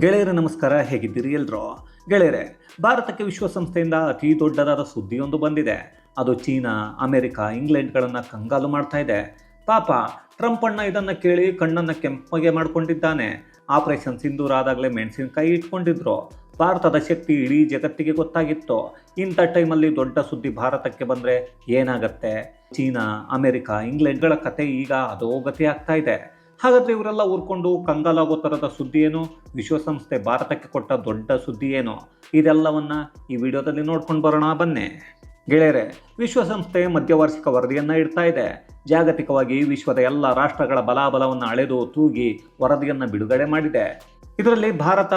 ಗೆಳೆಯರೇ, ನಮಸ್ಕಾರ. ಹೇಗಿದ್ದೀರಿ ಎಲ್ರೋ? ಗೆಳೆಯರೆ, ಭಾರತಕ್ಕೆ ವಿಶ್ವಸಂಸ್ಥೆಯಿಂದ ಅತಿ ದೊಡ್ಡದಾದ ಸುದ್ದಿಯೊಂದು ಬಂದಿದೆ. ಅದು ಚೀನಾ, ಅಮೆರಿಕ, ಇಂಗ್ಲೆಂಡ್ಗಳನ್ನು ಕಂಗಾಲು ಮಾಡ್ತಾ ಇದೆ. ಪಾಪ ಟ್ರಂಪ್ ಅಣ್ಣ ಇದನ್ನು ಕೇಳಿ ಕಣ್ಣನ್ನು ಕೆಂಪಗೆ ಮಾಡಿಕೊಂಡಿದ್ದಾನೆ. ಆಪರೇಷನ್ ಸಿಂಧೂರ್ ಆದಾಗಲೇ ಮೆಣಸಿನಕಾಯಿ ಇಟ್ಕೊಂಡಿದ್ರು. ಭಾರತದ ಶಕ್ತಿ ಇಡೀ ಜಗತ್ತಿಗೆ ಗೊತ್ತಾಗಿತ್ತು. ಇಂಥ ಟೈಮಲ್ಲಿ ದೊಡ್ಡ ಸುದ್ದಿ ಭಾರತಕ್ಕೆ ಬಂದರೆ ಏನಾಗತ್ತೆ? ಚೀನಾ, ಅಮೆರಿಕ, ಇಂಗ್ಲೆಂಡ್ಗಳ ಕತೆ ಈಗ ಅಧೋಗತಿ ಆಗ್ತಾ ಇದೆ. ಹಾಗಾದ್ರೆ ಇವರೆಲ್ಲ ಊರ್ಕೊಂಡು ಕಂಗಾಲಾಗೋ ಥರದ ಸುದ್ದಿ ಏನು ವಿಶ್ವಸಂಸ್ಥೆ ಭಾರತಕ್ಕೆ ಕೊಟ್ಟ ದೊಡ್ಡ ಸುದ್ದಿ ಏನು ಇದೆಲ್ಲವನ್ನ ಈ ವಿಡಿಯೋದಲ್ಲಿ ನೋಡ್ಕೊಂಡು ಬರೋಣ, ಬನ್ನಿ. ಗೆಳೆಯರೆ ವಿಶ್ವಸಂಸ್ಥೆ ಮಧ್ಯವಾರ್ಷಿಕ ವರದಿಯನ್ನು ಇಡ್ತಾ ಇದೆ. ಜಾಗತಿಕವಾಗಿ ವಿಶ್ವದ ಎಲ್ಲ ರಾಷ್ಟ್ರಗಳ ಬಲಾಬಲವನ್ನು ಅಳೆದು ತೂಗಿ ವರದಿಯನ್ನು ಬಿಡುಗಡೆ ಮಾಡಿದೆ. ಇದರಲ್ಲಿ ಭಾರತ,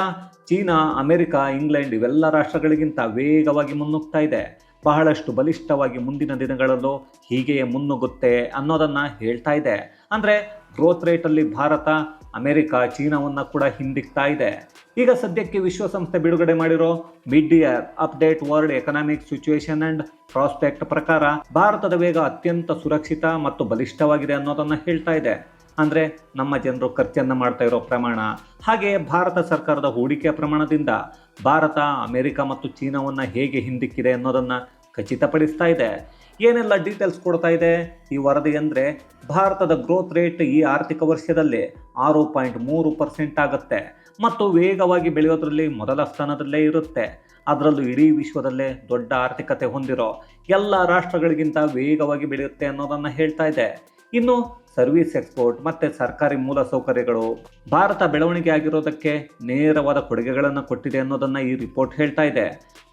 ಚೀನಾ, ಅಮೆರಿಕ, ಇಂಗ್ಲೆಂಡ್ ಇವೆಲ್ಲ ರಾಷ್ಟ್ರಗಳಿಗಿಂತ ವೇಗವಾಗಿ ಮುನ್ನುಗ್ತಾ ಇದೆ. ಬಹಳಷ್ಟು ಬಲಿಷ್ಠವಾಗಿ ಮುಂದಿನ ದಿನಗಳಲ್ಲೂ ಹೀಗೆಯೇ ಮುನ್ನುಗ್ಗುತ್ತೆ ಅನ್ನೋದನ್ನು ಹೇಳ್ತಾ ಇದೆ. ಅಂದರೆ ಗ್ರೋತ್ ರೇಟಲ್ಲಿ ಭಾರತ, ಅಮೆರಿಕ, ಚೀನಾವನ್ನು ಕೂಡ ಹಿಂದಿಕ್ತಾ ಇದೆ. ಈಗ ಸದ್ಯಕ್ಕೆ ವಿಶ್ವಸಂಸ್ಥೆ ಬಿಡುಗಡೆ ಮಾಡಿರೋ mid year update world economic situation and prospect ಪ್ರಕಾರ ಭಾರತದ ವೇಗ ಅತ್ಯಂತ ಸುರಕ್ಷಿತ ಮತ್ತು ಬಲಿಷ್ಠವಾಗಿದೆ ಅನ್ನೋದನ್ನು ಹೇಳ್ತಾ ಇದೆ. ಅಂದರೆ ನಮ್ಮ ಜನರು ಖರ್ಚನ್ನು ಮಾಡ್ತಾ ಇರೋ ಪ್ರಮಾಣ. ಹಾಗೆ ಭಾರತ ಸರ್ಕಾರದ ಹೂಡಿಕೆಯ ಪ್ರಮಾಣದಿಂದ ಭಾರತ, ಅಮೆರಿಕ ಮತ್ತು ಚೀನಾವನ್ನು ಹೇಗೆ ಹಿಂದಿಕ್ಕಿದೆ ಅನ್ನೋದನ್ನು ಖಚಿತಪಡಿಸ್ತಾ ಇದೆ. ಏನೆಲ್ಲ ಡೀಟೇಲ್ಸ್ ಕೊಡ್ತಾ ಇದೆ ಈ ವರದಿ ಅಂದರೆ ಭಾರತದ ಗ್ರೋತ್ ರೇಟ್ ಈ ಆರ್ಥಿಕ ವರ್ಷದಲ್ಲಿ ಆರು ಪಾಯಿಂಟ್ ಮೂರು ಪರ್ಸೆಂಟ್ ಆಗುತ್ತೆ ಮತ್ತು ವೇಗವಾಗಿ ಬೆಳೆಯೋದ್ರಲ್ಲಿ ಮೊದಲ ಸ್ಥಾನದಲ್ಲೇ ಇರುತ್ತೆ. ಅದರಲ್ಲೂ ಇಡೀ ವಿಶ್ವದಲ್ಲೇ ದೊಡ್ಡ ಆರ್ಥಿಕತೆ ಹೊಂದಿರೋ ಎಲ್ಲ ರಾಷ್ಟ್ರಗಳಿಗಿಂತ ವೇಗವಾಗಿ ಬೆಳೆಯುತ್ತೆ ಅನ್ನೋದನ್ನು ಹೇಳ್ತಾ ಇದೆ. ಇನ್ನು ಸರ್ವಿಸ್ ಎಕ್ಸ್ಪೋರ್ಟ್ ಮತ್ತು ಸರ್ಕಾರಿ ಮೂಲ ಸೌಕರ್ಯಗಳು ಭಾರತ ಬೆಳವಣಿಗೆ ಆಗಿರೋದಕ್ಕೆ ನೇರವಾದ ಕೊಡುಗೆಗಳನ್ನು ಕೊಟ್ಟಿದೆ ಅನ್ನೋದನ್ನು ಈ ರಿಪೋರ್ಟ್ ಹೇಳ್ತಾ ಇದೆ.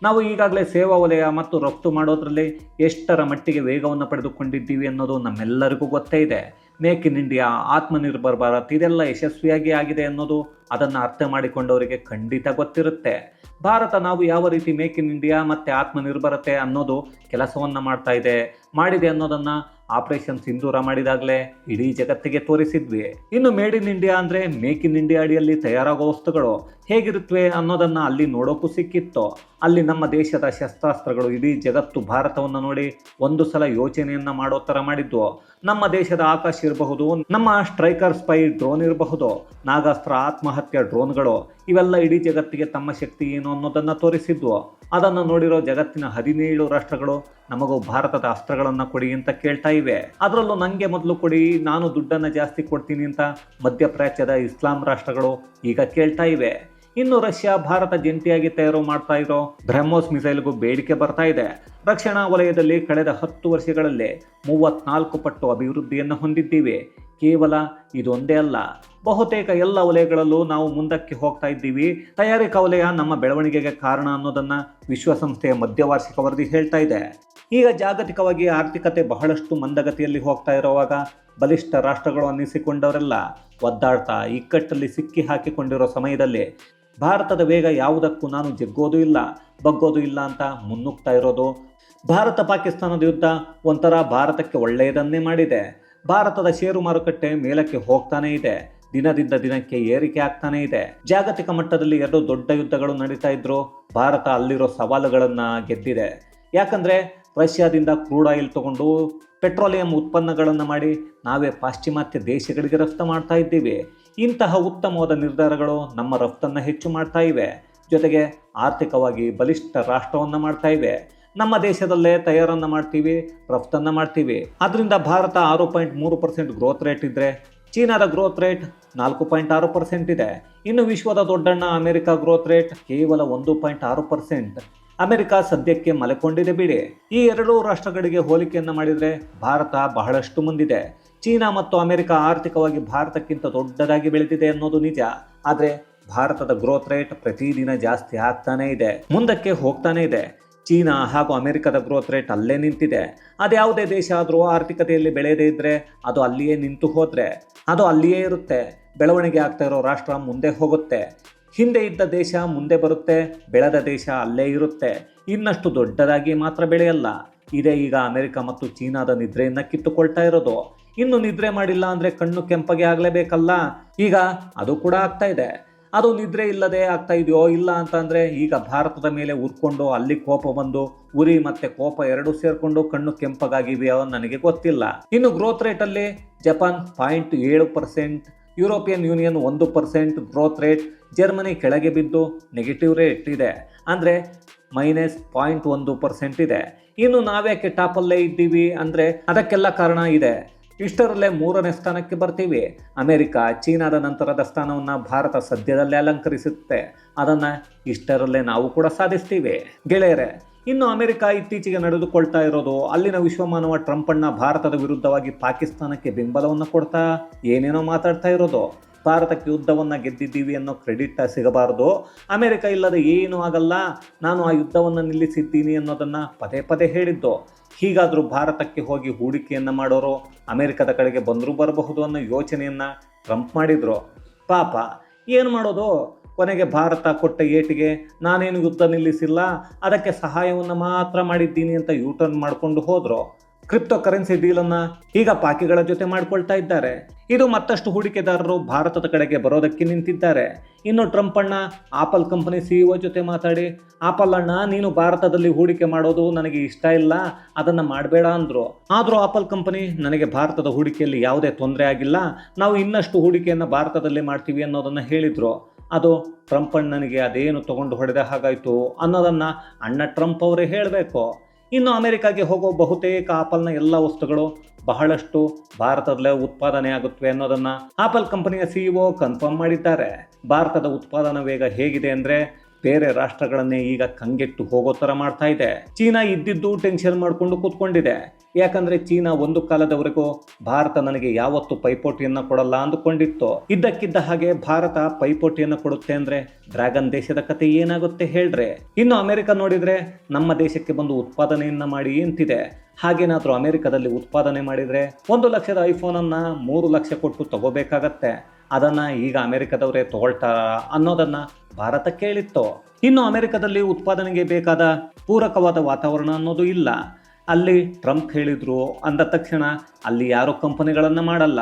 ನಾವು ಈಗಾಗಲೇ ಸೇವಾ ವಲಯ ಮತ್ತು ರಫ್ತು ಮಾಡೋದರಲ್ಲಿ ಎಷ್ಟರ ಮಟ್ಟಿಗೆ ವೇಗವನ್ನು ಪಡೆದುಕೊಂಡಿದ್ದೀವಿ ಅನ್ನೋದು ನಮ್ಮೆಲ್ಲರಿಗೂ ಗೊತ್ತೇ ಇದೆ. Make in India, Atmanirbhar Bharat ಇದೆಲ್ಲ ಯಶಸ್ವಿಯಾಗಿ ಆಗಿದೆ ಅನ್ನೋದು ಅದನ್ನು ಅರ್ಥ ಮಾಡಿಕೊಂಡವರಿಗೆ ಖಂಡಿತ ಗೊತ್ತಿರುತ್ತೆ. ಭಾರತ ನಾವು ಯಾವ ರೀತಿ ಮೇಕ್ ಇನ್ ಇಂಡಿಯಾ ಮತ್ತು ಆತ್ಮನಿರ್ಭರತೆ ಅನ್ನೋದು ಕೆಲಸವನ್ನು ಮಾಡ್ತಾ ಇದೆ, ಮಾಡಿದೆ ಅನ್ನೋದನ್ನು ಆಪರೇಷನ್ ಸಿಂಧೂರ ಮಾಡಿದಾಗಲೇ ಇಡೀ ಜಗತ್ತಿಗೆ ತೋರಿಸಿದ್ವಿ. ಇನ್ನು ಮೇಡ್ ಇನ್ ಇಂಡಿಯಾ ಅಂದರೆ ಮೇಕ್ ಇನ್ ಇಂಡಿಯಾ ಅಡಿಯಲ್ಲಿ ತಯಾರಾಗೋ ವಸ್ತುಗಳು ಹೇಗಿರುತ್ತವೆ ಅನ್ನೋದನ್ನು ಅಲ್ಲಿ ನೋಡೋಕ್ಕೂ ಸಿಕ್ಕಿತ್ತು. ಅಲ್ಲಿ ನಮ್ಮ ದೇಶದ ಶಸ್ತ್ರಾಸ್ತ್ರಗಳು ಇಡೀ ಜಗತ್ತು ಭಾರತವನ್ನು ನೋಡಿ ಒಂದು ಸಲ ಯೋಚನೆಯನ್ನು ಮಾಡೋ ಥರ ಮಾಡಿದ್ವು. ನಮ್ಮ ದೇಶದ ಆಕಾಶ ಇರಬಹುದು, ನಮ್ಮ ಸ್ಟ್ರೈಕರ್ ಸ್ಪೈ ಡ್ರೋನ್ ಇರಬಹುದು, ನಾಗಾಸ್ತ್ರ ಆತ್ಮಹತ್ಯೆ ಡ್ರೋನ್ಗಳು, ಇವೆಲ್ಲ ಇಡೀ ಜಗತ್ತಿಗೆ ತಮ್ಮ ಶಕ್ತಿ ಏನು ಅನ್ನೋದನ್ನು ತೋರಿಸಿದ್ವು. ಅದನ್ನು ನೋಡಿರೋ ಜಗತ್ತಿನ ಹದಿನೇಳು ರಾಷ್ಟ್ರಗಳು ನಮಗೂ ಭಾರತದ ಅಸ್ತ್ರಗಳನ್ನು ಕೊಡಿ ಅಂತ ಕೇಳ್ತಾ ಇವೆ. ಅದರಲ್ಲೂ ನನಗೆ ಮೊದಲು ಕೊಡಿ, ನಾನು ದುಡ್ಡನ್ನು ಜಾಸ್ತಿ ಕೊಡ್ತೀನಿ ಅಂತ ಮಧ್ಯಪ್ರಾಚ್ಯದ ಇಸ್ಲಾಂ ರಾಷ್ಟ್ರಗಳು ಈಗ ಕೇಳ್ತಾ ಇವೆ. ಇನ್ನು ರಷ್ಯಾ ಭಾರತ ಜಂಟಿಯಾಗಿ ತಯಾರು ಮಾಡ್ತಾ ಇರೋ ಬ್ರಹ್ಮೋಸ್ ಮಿಸೈಲ್ಗೂ ಬೇಡಿಕೆ ಬರ್ತಾ ಇದೆ. ರಕ್ಷಣಾ ವಲಯದಲ್ಲಿ ಕಳೆದ ಹತ್ತು ವರ್ಷಗಳಲ್ಲಿ ಮೂವತ್ನಾಲ್ಕು ಪಟ್ಟು ಅಭಿವೃದ್ಧಿಯನ್ನು ಹೊಂದಿದ್ದೀವಿ. ಕೇವಲ ಇದೊಂದೇ ಅಲ್ಲ ಬಹುತೇಕ ಎಲ್ಲ ವಲಯಗಳಲ್ಲೂ ನಾವು ಮುಂದಕ್ಕೆ ಹೋಗ್ತಾ ಇದ್ದೀವಿ. ತಯಾರಿಕಾ ವಲಯ ನಮ್ಮ ಬೆಳವಣಿಗೆಗೆ ಕಾರಣ ಅನ್ನೋದನ್ನು ವಿಶ್ವಸಂಸ್ಥೆಯ ಮಧ್ಯವಾರ್ಷಿಕ ವರದಿ ಹೇಳ್ತಾ ಇದೆ. ಈಗ ಜಾಗತಿಕವಾಗಿ ಆರ್ಥಿಕತೆ ಬಹಳಷ್ಟು ಮಂದಗತಿಯಲ್ಲಿ ಹೋಗ್ತಾ ಇರುವಾಗ ಬಲಿಷ್ಠ ರಾಷ್ಟ್ರಗಳು ಅನ್ನಿಸಿಕೊಂಡವರೆಲ್ಲ ಒದ್ದಾಡ್ತಾ ಇಕ್ಕಟ್ಟಲ್ಲಿ ಸಿಕ್ಕಿ ಹಾಕಿಕೊಂಡಿರೋ ಸಮಯದಲ್ಲಿ ಭಾರತದ ವೇಗ ಯಾವುದಕ್ಕೂ ನಾನು ಜಗ್ಗೋದು ಇಲ್ಲ, ಬಗ್ಗೋದು ಇಲ್ಲ ಅಂತ ಮುನ್ನುಗ್ತಾ ಇರೋದು. ಭಾರತ ಪಾಕಿಸ್ತಾನದ ಯುದ್ಧ ಒಂಥರ ಭಾರತಕ್ಕೆ ಒಳ್ಳೆಯದನ್ನೇ ಮಾಡಿದೆ. ಭಾರತದ ಷೇರು ಮಾರುಕಟ್ಟೆ ಮೇಲಕ್ಕೆ ಹೋಗ್ತಾನೇ ಇದೆ. ದಿನದಿಂದ ದಿನಕ್ಕೆ ಏರಿಕೆ ಆಗ್ತಾನೇ ಇದೆ. ಜಾಗತಿಕ ಮಟ್ಟದಲ್ಲಿ ಎರಡು ದೊಡ್ಡ ಯುದ್ಧಗಳು ನಡೀತಾ ಇದ್ರು ಭಾರತ ಅಲ್ಲಿರೋ ಸವಾಲುಗಳನ್ನು ಗೆದ್ದಿದೆ. ಯಾಕಂದರೆ ರಷ್ಯಾದಿಂದ ಕ್ರೂಡ್ ಆಯಿಲ್ ತಗೊಂಡು ಪೆಟ್ರೋಲಿಯಂ ಉತ್ಪನ್ನಗಳನ್ನು ಮಾಡಿ ನಾವೇ ಪಾಶ್ಚಿಮಾತ್ಯ ದೇಶಗಳಿಗೆ ರಫ್ತು ಮಾಡ್ತಾ ಇದ್ದೀವಿ. ಇಂತಹ ಉತ್ತಮವಾದ ನಿರ್ಧಾರಗಳು ನಮ್ಮ ರಫ್ತನ್ನು ಹೆಚ್ಚು ಮಾಡ್ತಾ ಇವೆ. ಜೊತೆಗೆ ಆರ್ಥಿಕವಾಗಿ ಬಲಿಷ್ಠ ರಾಷ್ಟ್ರವನ್ನು ಮಾಡ್ತಾ ಇವೆ. ನಮ್ಮ ದೇಶದಲ್ಲೇ ತಯಾರನ್ನು ಮಾಡ್ತೀವಿ, ರಫ್ತನ್ನು ಮಾಡ್ತೀವಿ. ಅದರಿಂದ ಭಾರತ ಆರು ಪಾಯಿಂಟ್ ಮೂರು ಪರ್ಸೆಂಟ್ ಗ್ರೋತ್ ರೇಟ್ ಇದ್ದರೆ ಚೀನಾದ ಗ್ರೋತ್ ರೇಟ್ ನಾಲ್ಕು ಪಾಯಿಂಟ್ ಆರು ಪರ್ಸೆಂಟ್ ಇದೆ. ಇನ್ನು ವಿಶ್ವದ ದೊಡ್ಡಣ್ಣ ಅಮೆರಿಕ ಗ್ರೋತ್ ರೇಟ್ ಕೇವಲ ಒಂದು ಪಾಯಿಂಟ್ ಆರು ಪರ್ಸೆಂಟ್. ಅಮೆರಿಕ ಸದ್ಯಕ್ಕೆ ಮಲೆಕೊಂಡಿದೆ ಬಿಡಿ. ಈ ಎರಡೂ ರಾಷ್ಟ್ರಗಳಿಗೆ ಹೋಲಿಕೆಯನ್ನು ಮಾಡಿದರೆ ಭಾರತ ಬಹಳಷ್ಟು ಮುಂದಿದೆ. ಚೀನಾ ಮತ್ತು ಅಮೆರಿಕ ಆರ್ಥಿಕವಾಗಿ ಭಾರತಕ್ಕಿಂತ ದೊಡ್ಡದಾಗಿ ಬೆಳೆದಿದೆ ಅನ್ನೋದು ನಿಜ. ಆದರೆ ಭಾರತದ ಗ್ರೋತ್ ರೇಟ್ ಪ್ರತಿದಿನ ಜಾಸ್ತಿ ಆಗ್ತಾನೇ ಇದೆ. ಮುಂದಕ್ಕೆ ಹೋಗ್ತಾನೆ ಇದೆ. ಚೀನಾ ಹಾಗೂ ಅಮೆರಿಕದ ಗ್ರೋತ್ ರೇಟ್ ಅಲ್ಲೇ ನಿಂತಿದೆ. ಅದ್ಯಾವುದೇ ದೇಶ ಆದರೂ ಆರ್ಥಿಕತೆಯಲ್ಲಿ ಬೆಳೆಯದೇ ಇದ್ದರೆ ಅದು ಅಲ್ಲಿಯೇ ನಿಂತು ಹೋದರೆ, ಅದು ಅಲ್ಲಿಯೇ ಇರುತ್ತೆ. ಬೆಳವಣಿಗೆ ಆಗ್ತಾ ಇರೋ ರಾಷ್ಟ್ರ ಮುಂದೆ ಹೋಗುತ್ತೆ. ಹಿಂದೆ ಇದ್ದ ದೇಶ ಮುಂದೆ ಬರುತ್ತೆ, ಬೆಳೆದ ದೇಶ ಅಲ್ಲೇ ಇರುತ್ತೆ. ಇನ್ನಷ್ಟು ದೊಡ್ಡದಾಗಿ ಮಾತ್ರ ಬೆಳೆಯಲ್ಲ. ಇದೇ ಈಗ ಅಮೆರಿಕ ಮತ್ತು ಚೀನಾದ ನಿದ್ರೆಯನ್ನು ಕಿತ್ತುಕೊಳ್ತಾ ಇರೋದು. ಇನ್ನು ನಿದ್ರೆ ಮಾಡಿಲ್ಲ ಅಂದರೆ ಕಣ್ಣು ಕೆಂಪಗೆ ಆಗಲೇಬೇಕಲ್ಲ. ಈಗ ಅದು ಕೂಡ ಆಗ್ತಾ ಇದೆ. ಅದು ನಿದ್ರೆ ಇಲ್ಲದೆ ಆಗ್ತಾ ಇದೆಯೋ ಇಲ್ಲ ಅಂತಂದ್ರೆ ಈಗ ಭಾರತದ ಮೇಲೆ ಉರ್ಕೊಂಡು ಅಲ್ಲಿ ಕೋಪ ಬಂದು, ಉರಿ ಮತ್ತೆ ಕೋಪ ಎರಡು ಸೇರ್ಕೊಂಡು ಕಣ್ಣು ಕೆಂಪಗಾಗಿವೆಯೋ ನನಗೆ ಗೊತ್ತಿಲ್ಲ. ಇನ್ನು ಗ್ರೋತ್ ಅಲ್ಲಿ ಜಪಾನ್ ಪಾಯಿಂಟ್ ಏಳು ಪರ್ಸೆಂಟ್ ಯುರೋಪಿಯನ್ ಯೂನಿಯನ್ ಒಂದು ಪರ್ಸೆಂಟ್ ಗ್ರೋತ್ ರೇಟ್ ಜರ್ಮನಿ ಕೆಳಗೆ ಬಿದ್ದು ನೆಗೆಟಿವ್ ರೇಟ್ ಇದೆ. ಅಂದರೆ ಮೈನಸ್ ಪಾಯಿಂಟ್ ಒಂದು ಪರ್ಸೆಂಟ್ ಇದೆ. ಇನ್ನು ನಾವ್ಯಾಕೆ ಟಾಪಲ್ಲೇ ಇದ್ದೀವಿ ಅಂದರೆ ಅದಕ್ಕೆಲ್ಲ ಕಾರಣ ಇದೆ. ಇಷ್ಟರಲ್ಲೇ ಮೂರನೇ ಸ್ಥಾನಕ್ಕೆ ಬರ್ತೀವಿ. ಅಮೆರಿಕ, ಚೀನಾದ ನಂತರದ ಸ್ಥಾನವನ್ನು ಭಾರತ ಸದ್ಯದಲ್ಲೇ ಅಲಂಕರಿಸುತ್ತೆ. ಅದನ್ನು ಇಷ್ಟರಲ್ಲೇ ನಾವು ಕೂಡ ಸಾಧಿಸ್ತೀವಿ. ಗೆಳೆಯರೆ ಇನ್ನು ಅಮೆರಿಕ ಇತ್ತೀಚೆಗೆ ನಡೆದುಕೊಳ್ತಾ ಇರೋದು ಅಲ್ಲಿನ ವಿಶ್ವಮಾನವ ಟ್ರಂಪ್ ಅಣ್ಣ ಭಾರತದ ವಿರುದ್ಧವಾಗಿ ಪಾಕಿಸ್ತಾನಕ್ಕೆ ಬೆಂಬಲವನ್ನು ಕೊಡ್ತಾ ಏನೇನೋ ಮಾತಾಡ್ತಾ ಇರೋದು. ಭಾರತಕ್ಕೆ ಯುದ್ಧವನ್ನು ಗೆದ್ದಿದ್ದೀವಿ ಅನ್ನೋ ಕ್ರೆಡಿಟ್ ಸಿಗಬಾರದು. ಅಮೆರಿಕ ಇಲ್ಲದೆ ಏನೂ ಆಗಲ್ಲ. ನಾನು ಆ ಯುದ್ಧವನ್ನು ನಿಲ್ಲಿಸಿದ್ದೀನಿ ಅನ್ನೋದನ್ನು ಪದೇ ಪದೇ ಹೇಳಿದ್ದು. ಹೀಗಾದರೂ ಭಾರತಕ್ಕೆ ಹೋಗಿ ಹೂಡಿಕೆಯನ್ನು ಮಾಡೋರು ಅಮೆರಿಕದ ಕಡೆಗೆ ಬಂದರೂ ಬರಬಹುದು ಅನ್ನೋ ಯೋಚನೆಯನ್ನು ಟ್ರಂಪ್ ಮಾಡಿದರು. ಪಾಪ, ಏನು ಮಾಡೋದು? ಕೊನೆಗೆ ಭಾರತ ಕೊಟ್ಟ ಏಟಿಗೆ ನಾನೇನು ಯುದ್ಧ ನಿಲ್ಲಿಸಿಲ್ಲ, ಅದಕ್ಕೆ ಸಹಾಯವನ್ನು ಮಾತ್ರ ಮಾಡಿದ್ದೀನಿ ಅಂತ ಯೂಟರ್ನ್ ಮಾಡಿಕೊಂಡು ಹೋದರು? ಕ್ರಿಪ್ಟೋ ಕರೆನ್ಸಿ ಡೀಲನ್ನು ಈಗ ಪಾಕಿಗಳ ಜೊತೆ ಮಾಡಿಕೊಳ್ತಾ ಇದ್ದಾರೆ. ಇದು ಮತ್ತಷ್ಟು ಹೂಡಿಕೆದಾರರು ಭಾರತದ ಕಡೆಗೆ ಬರೋದಕ್ಕೆ ನಿಂತಿದ್ದಾರೆ. ಇನ್ನು ಟ್ರಂಪ್ ಅಣ್ಣ, ಆಪಲ್ ಕಂಪನಿ ಸಿಇಒ ಜೊತೆ ಮಾತಾಡಿ, ಆಪಲ್ ಅಣ್ಣ, ನೀನು ಭಾರತದಲ್ಲಿ ಹೂಡಿಕೆ ಮಾಡೋದು ನನಗೆ ಇಷ್ಟ ಇಲ್ಲ, ಅದನ್ನು ಮಾಡಬೇಡ ಅಂದರು. ಆದರೂ ಆಪಲ್ ಕಂಪನಿ, ನನಗೆ ಭಾರತದ ಹೂಡಿಕೆಯಲ್ಲಿ ಯಾವುದೇ ತೊಂದರೆ ಆಗಿಲ್ಲ, ನಾವು ಇನ್ನಷ್ಟು ಹೂಡಿಕೆಯನ್ನು ಭಾರತದಲ್ಲಿ ಮಾಡ್ತೀವಿ ಅನ್ನೋದನ್ನು ಹೇಳಿದರು. ಅದು ಟ್ರಂಪ್ ಅಣ್ಣನಿಗೆ ಅದೇನು ತಗೊಂಡು ಹೊಡೆದ ಹಾಗಾಯಿತು ಅನ್ನೋದನ್ನು ಅಣ್ಣ ಟ್ರಂಪ್ ಅವರೇ ಹೇಳಬೇಕು. ಇನ್ನು ಅಮೆರಿಕಾಗೆ ಹೋಗೋ ಬಹುತೇಕ ಆಪಲ್ನ ಎಲ್ಲ ವಸ್ತುಗಳು ಬಹಳಷ್ಟು ಭಾರತದಲ್ಲೇ ಉತ್ಪಾದನೆ ಆಗುತ್ತವೆ ಅನ್ನೋದನ್ನ ಆಪಲ್ ಕಂಪನಿಯ ಸಿಇಒ ಕನ್ಫರ್ಮ್ ಮಾಡಿದ್ದಾರೆ. ಭಾರತದ ಉತ್ಪಾದನಾ ವೇಗ ಹೇಗಿದೆ ಅಂದ್ರೆ ಬೇರೆ ರಾಷ್ಟ್ರಗಳನ್ನೇ ಈಗ ಕಂಗೆಟ್ಟು ಹೋಗೋ ಥರ ಮಾಡ್ತಾ ಇದೆ. ಚೀನಾ ಇದ್ದಿದ್ದು ಟೆನ್ಷನ್ ಮಾಡಿಕೊಂಡು ಕೂತ್ಕೊಂಡಿದೆ. ಯಾಕಂದ್ರೆ ಚೀನಾ ಒಂದು ಕಾಲದವರೆಗೂ ಭಾರತ ನನಗೆ ಯಾವತ್ತು ಪೈಪೋಟಿಯನ್ನ ಕೊಡಲ್ಲ ಅಂದುಕೊಂಡಿತ್ತು. ಇದ್ದಕ್ಕಿದ್ದ ಹಾಗೆ ಭಾರತ ಪೈಪೋಟಿಯನ್ನ ಕೊಡುತ್ತೆ ಅಂದ್ರೆ ಡ್ರ್ಯಾಗನ್ ದೇಶದ ಕತೆ ಏನಾಗುತ್ತೆ ಹೇಳ್ರೆ? ಇನ್ನು ಅಮೆರಿಕ ನೋಡಿದ್ರೆ ನಮ್ಮ ದೇಶಕ್ಕೆ ಬಂದು ಉತ್ಪಾದನೆಯನ್ನ ಮಾಡಿ ಅಂತಿದೆ ಹಾಗೇನಾದ್ರೂ ಅಮೆರಿಕದಲ್ಲಿ ಉತ್ಪಾದನೆ ಮಾಡಿದರೆ ಒಂದು ಲಕ್ಷದ ಐಫೋನನ್ನು ಮೂರು ಲಕ್ಷ ಕೊಟ್ಟು ತಗೋಬೇಕಾಗತ್ತೆ. ಅದನ್ನು ಈಗ ಅಮೆರಿಕದವರೇ ತಗೊಳ್ತಾರ ಅನ್ನೋದನ್ನು ಭಾರತ ಕೇಳಿತ್ತು. ಇನ್ನು ಅಮೆರಿಕದಲ್ಲಿ ಉತ್ಪಾದನೆಗೆ ಬೇಕಾದ ಪೂರಕವಾದ ವಾತಾವರಣ ಅನ್ನೋದು ಇಲ್ಲ. ಅಲ್ಲಿ ಟ್ರಂಪ್ ಹೇಳಿದ್ರು ಅಂದ ತಕ್ಷಣ ಅಲ್ಲಿ ಯಾರು ಕಂಪನಿಗಳನ್ನು ಮಾಡಲ್ಲ.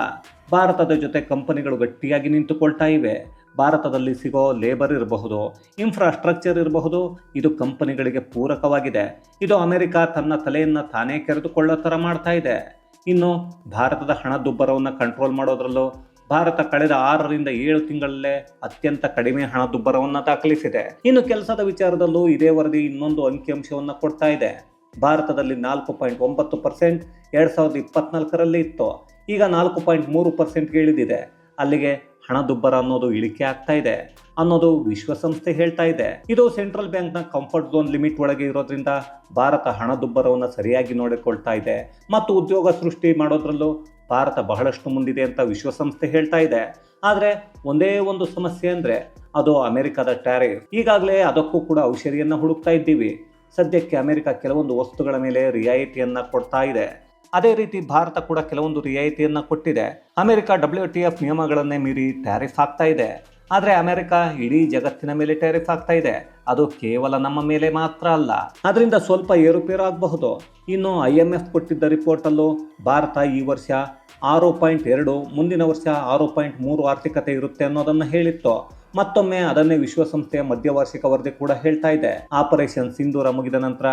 ಭಾರತದ ಜೊತೆ ಕಂಪನಿಗಳು ಗಟ್ಟಿಯಾಗಿ ನಿಂತುಕೊಳ್ತಾ ಇವೆ. ಭಾರತದಲ್ಲಿ ಸಿಗೋ ಲೇಬರ್ ಇರಬಹುದು ಇನ್ಫ್ರಾಸ್ಟ್ರಕ್ಚರ್ ಇರಬಹುದು, ಇದು ಕಂಪನಿಗಳಿಗೆ ಪೂರಕವಾಗಿದೆ. ಇದು ಅಮೆರಿಕ ತನ್ನ ತಲೆಯನ್ನು ತಾನೇ ಕೆರೆದುಕೊಳ್ಳೋ ಥರ ಮಾಡ್ತಾ ಇದೆ. ಇನ್ನು ಭಾರತದ ಹಣದುಬ್ಬರವನ್ನು ಕಂಟ್ರೋಲ್ ಮಾಡೋದ್ರಲ್ಲೂ ಭಾರತ ಕಳೆದ ಆರರಿಂದ ಏಳು ತಿಂಗಳಲ್ಲೇ ಅತ್ಯಂತ ಕಡಿಮೆ ಹಣದುಬ್ಬರವನ್ನು ದಾಖಲಿಸಿದೆ. ಇನ್ನು ಕೆಲಸದ ವಿಚಾರದಲ್ಲೂ ಇದೇ ವರದಿ ಇನ್ನೊಂದು ಅಂಕಿಅಂಶವನ್ನು ಕೊಡ್ತಾ ಇದೆ. ಭಾರತದಲ್ಲಿ ನಾಲ್ಕು ಪಾಯಿಂಟ್ ಒಂಬತ್ತು ಪರ್ಸೆಂಟ್ ಎರಡು ಸಾವಿರದ ಇಪ್ಪತ್ನಾಲ್ಕರಲ್ಲಿ ಇತ್ತು. ಈಗ ನಾಲ್ಕು ಪಾಯಿಂಟ್ ಮೂರು ಪರ್ಸೆಂಟ್ಗೆ ಇಳಿದಿದೆ. ಅಲ್ಲಿಗೆ ಹಣದುಬ್ಬರ ಅನ್ನೋದು ಇಳಿಕೆ ಆಗ್ತಾ ಇದೆ ಅನ್ನೋದು ವಿಶ್ವಸಂಸ್ಥೆ ಹೇಳ್ತಾ ಇದೆ. ಇದು ಸೆಂಟ್ರಲ್ ಬ್ಯಾಂಕ್ನ ಕಂಫರ್ಟ್ ಝೋನ್ ಲಿಮಿಟ್ ಒಳಗೆ ಇರೋದ್ರಿಂದ ಭಾರತ ಹಣದುಬ್ಬರವನ್ನು ಸರಿಯಾಗಿ ನೋಡಿಕೊಳ್ತಾ ಇದೆ. ಮತ್ತು ಉದ್ಯೋಗ ಸೃಷ್ಟಿ ಮಾಡೋದ್ರಲ್ಲೂ ಭಾರತ ಬಹಳಷ್ಟು ಮುಂದಿದೆ ಅಂತ ವಿಶ್ವಸಂಸ್ಥೆ ಹೇಳ್ತಾ ಇದೆ. ಆದರೆ ಒಂದೇ ಒಂದು ಸಮಸ್ಯೆ ಅಂದರೆ ಅದು ಅಮೆರಿಕದ ಟ್ಯಾರಿಫ್ ಈಗಾಗಲೇ ಅದಕ್ಕೂ ಕೂಡ ಔಷಧಿಯನ್ನು ಹುಡುಕ್ತಾ ಇದ್ದೀವಿ. ಸದ್ಯಕ್ಕೆ ಅಮೆರಿಕ ಕೆಲವೊಂದು ವಸ್ತುಗಳ ಮೇಲೆ ರಿಯಾಯಿತಿಯನ್ನು ಕೊಡ್ತಾ ಇದೆ. ಅದೇ ರೀತಿ ಭಾರತ ಕೂಡ ಕೆಲವೊಂದು ರಿಯಾಯಿತಿಯನ್ನು ಕೊಟ್ಟಿದೆ. ಅಮೆರಿಕ ಡಬ್ಲ್ಯೂ ಟಿ ಎಫ್ ನಿಯಮಗಳನ್ನೇ ಮೀರಿ ಟ್ಯಾರಿಫ್ ಆಗ್ತಾ ಇದೆ. ಆದರೆ ಅಮೆರಿಕ ಇಡೀ ಜಗತ್ತಿನ ಮೇಲೆ ಟ್ಯಾರಿಫ್ ಆಗ್ತಾ ಇದೆ. ಅದು ಕೇವಲ ನಮ್ಮ ಮೇಲೆ ಮಾತ್ರ ಅಲ್ಲ. ಅದರಿಂದ ಸ್ವಲ್ಪ ಏರುಪೇರು ಆಗಬಹುದು. ಇನ್ನು ಐ ಎಂ ಎಫ್ ಕೊಟ್ಟಿದ್ದ ರಿಪೋರ್ಟಲ್ಲೂ ಭಾರತ ಈ ವರ್ಷ ಆರು ಪಾಯಿಂಟ್ ಎರಡು, ಮುಂದಿನ ವರ್ಷ ಆರು ಪಾಯಿಂಟ್ ಮೂರು ಆರ್ಥಿಕತೆ ಇರುತ್ತೆ ಅನ್ನೋದನ್ನು ಹೇಳಿತ್ತು. ಮತ್ತೊಮ್ಮೆ ಅದನ್ನೇ ವಿಶ್ವಸಂಸ್ಥೆಯ ಮಧ್ಯವಾರ್ಷಿಕ ವರದಿ ಕೂಡ ಹೇಳ್ತಾ ಇದೆ. ಆಪರೇಷನ್ ಸಿಂಧೂರ ಮುಗಿದ ನಂತರ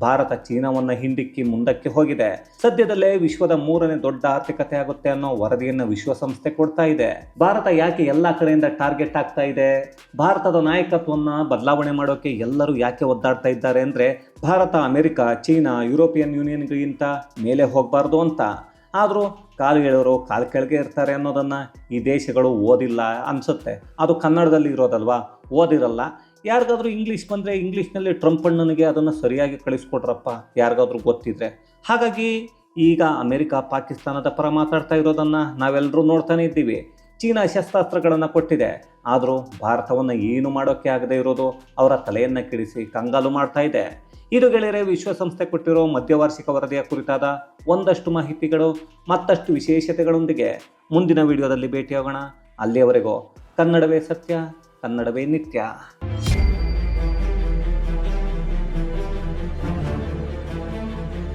ಭಾರತ ಚೀನಾವನ್ನ ಹಿಂದಿಕ್ಕಿ ಮುಂದಕ್ಕೆ ಹೋಗಿದೆ. ಸದ್ಯದಲ್ಲೇ ವಿಶ್ವದ ಮೂರನೇ ದೊಡ್ಡ ಆರ್ಥಿಕತೆ ಆಗುತ್ತೆ ಅನ್ನೋ ವರದಿಯನ್ನು ವಿಶ್ವಸಂಸ್ಥೆ ಕೊಡ್ತಾ ಇದೆ. ಭಾರತ ಯಾಕೆ ಎಲ್ಲಾ ಕಡೆಯಿಂದ ಟಾರ್ಗೆಟ್ ಆಗ್ತಾ ಇದೆ? ಭಾರತದ ನಾಯಕತ್ವವನ್ನ ಬದಲಾವಣೆ ಮಾಡೋಕೆ ಎಲ್ಲರೂ ಯಾಕೆ ಒದ್ದಾಡ್ತಾ ಇದ್ದಾರೆ ಅಂದ್ರೆ ಭಾರತ, ಅಮೆರಿಕ, ಚೀನಾ, ಯುರೋಪಿಯನ್ ಯೂನಿಯನ್ಗಿಂತ ಮೇಲೆ ಹೋಗಬಾರ್ದು ಅಂತ. ಆದರೂ ಕಾಲು ಹೇಳೋರು ಕಾಲು ಕೆಳಗೆ ಇರ್ತಾರೆ ಅನ್ನೋದನ್ನು ಈ ದೇಶಗಳು ಓದಿಲ್ಲ ಅನಿಸುತ್ತೆ. ಅದು ಕನ್ನಡದಲ್ಲಿ ಇರೋದಲ್ವಾ? ಓದಿರಲ್ಲ. ಯಾರಿಗಾದ್ರೂ ಇಂಗ್ಲೀಷ್ ಬಂದರೆ ಇಂಗ್ಲೀಷ್ನಲ್ಲಿ ಟ್ರಂಪ್ ಅಣ್ಣನಿಗೆ ಅದನ್ನು ಸರಿಯಾಗಿ ಕಳಿಸ್ಕೊಡ್ರಪ್ಪ ಯಾರಿಗಾದ್ರೂ ಗೊತ್ತಿದ್ರೆ. ಹಾಗಾಗಿ ಈಗ ಅಮೆರಿಕ ಪಾಕಿಸ್ತಾನದ ಪರ ಮಾತಾಡ್ತಾ ಇರೋದನ್ನು ನಾವೆಲ್ಲರೂ ನೋಡ್ತಾನೆ ಇದ್ದೀವಿ. ಚೀನಾ ಶಸ್ತ್ರಾಸ್ತ್ರಗಳನ್ನು ಕೊಟ್ಟಿದೆ. ಆದರೂ ಭಾರತವನ್ನು ಏನು ಮಾಡೋಕ್ಕೆ ಆಗದೆ ಇರೋದು ಅವರ ತಲೆಯನ್ನು ಕೆಡಿಸಿ ಕಂಗಾಲು ಮಾಡ್ತಾ ಇದೆ. ಇದು ಗೆಳೆಯರೆ, ವಿಶ್ವಸಂಸ್ಥೆ ಕೊಟ್ಟಿರೋ ಮಧ್ಯವಾರ್ಷಿಕ ವರದಿಯ ಕುರಿತಾದ ಒಂದಷ್ಟು ಮಾಹಿತಿಗಳು, ಮತ್ತಷ್ಟು ವಿಶೇಷತೆಗಳೊಂದಿಗೆ ಮುಂದಿನ ವಿಡಿಯೋದಲ್ಲಿ ಭೇಟಿಯಾಗೋಣ. ಅಲ್ಲಿಯವರೆಗೂ ಕನ್ನಡವೇ ಸತ್ಯ, ಕನ್ನಡವೇ ನಿತ್ಯ.